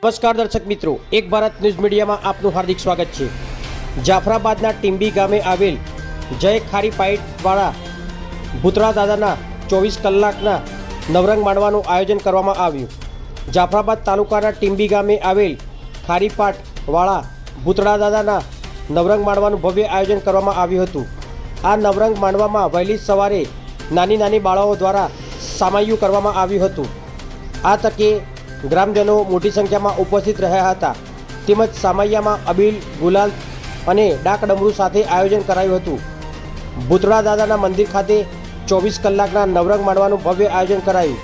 નમસ્કાર દર્શક મિત્રો, એક ભારત ન્યૂઝ મીડિયામાં આપનું હાર્દિક સ્વાગત છે. જાફરાબાદના ટીમ્બી ગામે આવેલ જય ખારી પાઇટવાળા ભૂતળા દાદાના ચોવીસ કલાકના નવરંગ માણવાનું આયોજન કરવામાં આવ્યું. જાફરાબાદ તાલુકાના ટીમ્બી ગામે આવેલ ખારીપાટવાળા ભૂતળા દાદાના નવરંગ માણવાનું ભવ્ય આયોજન કરવામાં આવ્યું હતું. આ નવરંગ માણવામાં વહેલી સવારે નાની નાની બાળાઓ દ્વારા સામાયું કરવામાં આવ્યું હતું. આ તકે ગ્રામજનો મોટી સંખ્યામાં ઉપસ્થિત રહ્યા હતા. તેમજ સામૈયામાં અબીલ, ગુલાલ અને ડાક ડમરૂ સાથે આયોજન કરાયું હતું. ભૂતળા દાદાના મંદિર ખાતે ચોવીસ કલાકના નવરંગ માણવાનું ભવ્ય આયોજન કરાયું.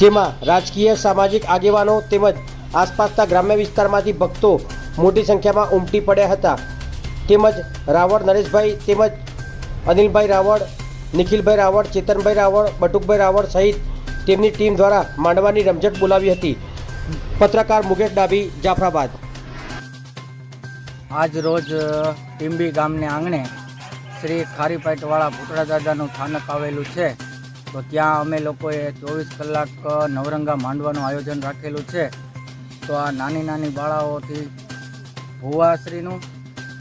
જેમાં રાજકીય, સામાજિક આગેવાનો તેમજ આસપાસના ગ્રામ્ય વિસ્તારમાંથી ભક્તો મોટી સંખ્યામાં ઉમટી પડ્યા હતા. તેમજ રાવળ નરેશભાઈ તેમજ અનિલભાઈ રાવળ, નિખિલભાઈ રાવળ, ચેતનભાઈ રાવળ, બટુકભાઈ રાવળ સહિત તેમની ટીમ દ્વારા માંડવાની રમઝટ બોલાવી હતી. પત્રકાર મુકેશ ડાભી, જાફરાબાદ. આજ રોજ ટીંબી ગામને આંગણે શ્રી ખારીપાટવાળા ભૂતળા દાદાનું સ્થાનક આવેલું છે. તો ત્યાં અમે લોકોએ ચોવીસ કલાક નવરંગા માંડવાનું આયોજન રાખેલું છે. તો આ નાની નાની બાળાઓથી ભુવાશ્રીનું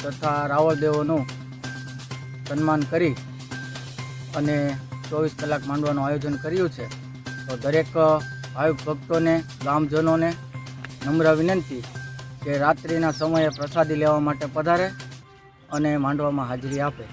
તથા રાવળદેવોનું સન્માન કરી અને ચોવીસ કલાક માંડવાનું આયોજન કર્યું છે. તો દરેક ભાવિક ભક્તોને, ગામજનોને નમ્ર વિનંતી કે રાત્રિના સમયે પ્રસાદી લેવા માટે પધારે અને માંડવામાં હાજરી આપે.